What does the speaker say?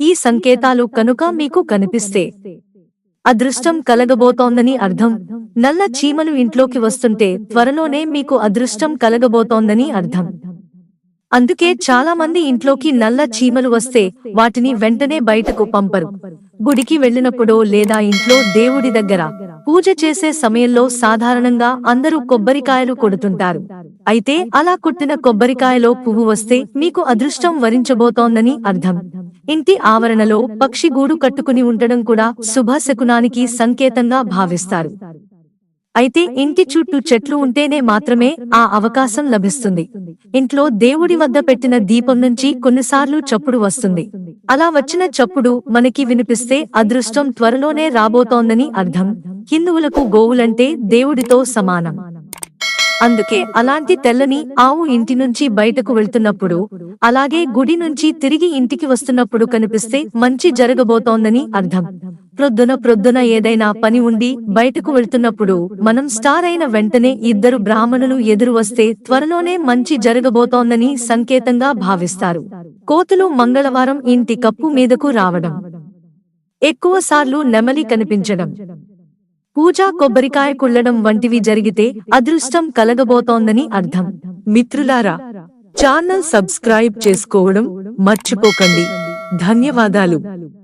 ఈ సంకేతాలు కనుక మీకు కనిపిస్తే అదృష్టం కలగబోతోందని అర్థం. నల్ల చీమలు ఇంట్లోకి వస్తుంటే త్వరలోనే మీకు అదృష్టం కలగబోతోందని అర్థం. అందుకే చాలా మంది ఇంట్లోకి నల్ల చీమలు వస్తే వాటిని వెంటనే బయటకు పంపరు. గుడికి వెళ్ళినప్పుడో లేదా ఇంట్లో దేవుడి దగ్గర పూజ చేసే సమయంలో సాధారణంగా అందరూ కొబ్బరికాయలు కొడుతుంటారు. అయితే అలా కొట్టిన కొబ్బరికాయలో పువ్వు వస్తే మీకు అదృష్టం వరించబోతోందని అర్థం. ఇంటి ఆవరణలో పక్షి గూడు కట్టుకుని ఉండడం కూడా శుభశకునానికి సంకేతంగా భావిస్తారు. అయితే ఇంటి చుట్టూ చెట్లు ఉంటేనే మాత్రమే ఆ అవకాశం లభిస్తుంది. ఇంట్లో దేవుడి వద్ద పెట్టిన దీపం నుంచి కొన్నిసార్లు చప్పుడు వస్తుంది. అలా వచ్చిన చప్పుడు మనకి వినిపిస్తే అదృష్టం త్వరలోనే రాబోతోందని అర్థం. హిందువులకు గోవులంటే దేవుడితో సమానం. అందుకే అలాంటి తెల్లని ఆవు ఇంటి నుంచి బయటకు వెళ్తున్నప్పుడు అలాగే గుడి నుంచి తిరిగి ఇంటికి వస్తున్నప్పుడు కనిపిస్తే మంచి జరగబోతోందని అర్థం. ప్రొద్దున ప్రొద్దున ఏదైనా పని ఉండి బయటకు వెళ్తున్నప్పుడు మనం స్టార్ అయిన వెంటనే ఇద్దరు బ్రాహ్మణులు ఎదురు వస్తే త్వరలోనే మంచి జరగబోతోందని సంకేతంగా భావిస్తారు. కోతులు మంగళవారం ఇంటి కప్పు మీదకు రావడం. ఎక్కువ సార్లు నెమలి కనిపించడం. పూజా కొబ్బరికాయ కుళ్ళడం వంటివి జరిగితే అదృష్టం కలగబోతోందని అర్థం. మిత్రులారా ఛానల్ సబ్స్క్రైబ్ చేసుకోవడం మర్చిపోకండి. ధన్యవాదాలు.